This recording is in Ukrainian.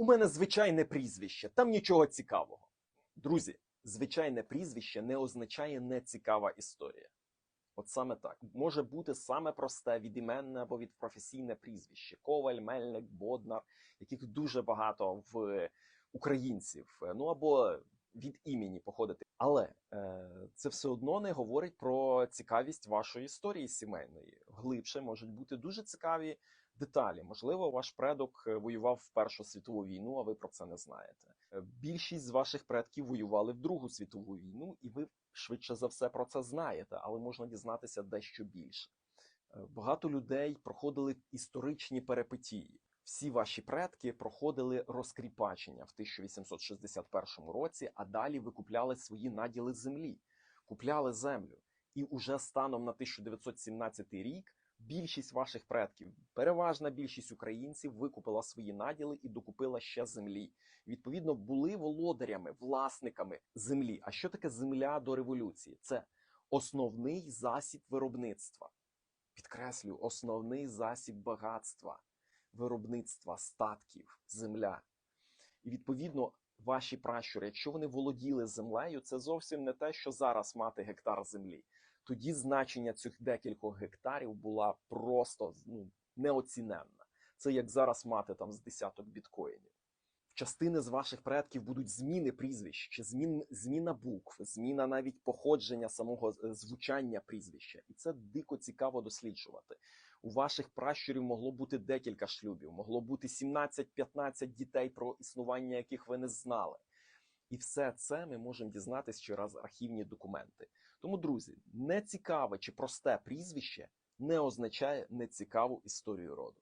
У мене звичайне прізвище, там нічого цікавого. Друзі, звичайне прізвище не означає нецікава історія. От саме так. Може бути саме просте відіменне або від професійне прізвище: Коваль, Мельник, Боднар, яких дуже багато в українців. Ну або від імені походити. Але е, це все одно не говорить про цікавість вашої історії сімейної. Глибше можуть бути дуже цікаві деталі. Можливо, ваш предок е, воював в Першу світову війну, а ви про це не знаєте. Е, Більшість з ваших предків воювали в Другу світову війну, і ви швидше за все про це знаєте, але можна дізнатися дещо більше. Е, Багато людей проходили історичні перипетії. Всі ваші предки проходили розкріпачення в 1861 році, а далі викупляли свої наділи землі, купляли землю. І уже станом на 1917 рік більшість ваших предків, переважна більшість українців, викупила свої наділи і докупила ще землі. Відповідно, були володарями, власниками землі. А що таке земля до революції? Це основний засіб виробництва. Підкреслю, основний засіб багатства, виробництва, статків, земля. І відповідно, ваші пращури, якщо вони володіли землею, це зовсім не те, що зараз мати гектар землі. Тоді значення цих декількох гектарів була просто ну, неоціненна. Це як зараз мати там з десяток біткоїнів. Частини з ваших предків будуть зміни прізвищ, чи змін, зміна букв, зміна навіть походження самого е, звучання прізвища. І це дико цікаво досліджувати. У ваших пращурів могло бути декілька шлюбів, могло бути 17-15 дітей, про існування яких ви не знали. І все це ми можемо дізнатися через архівні документи. Тому, друзі, нецікаве чи просте прізвище не означає нецікаву історію роду.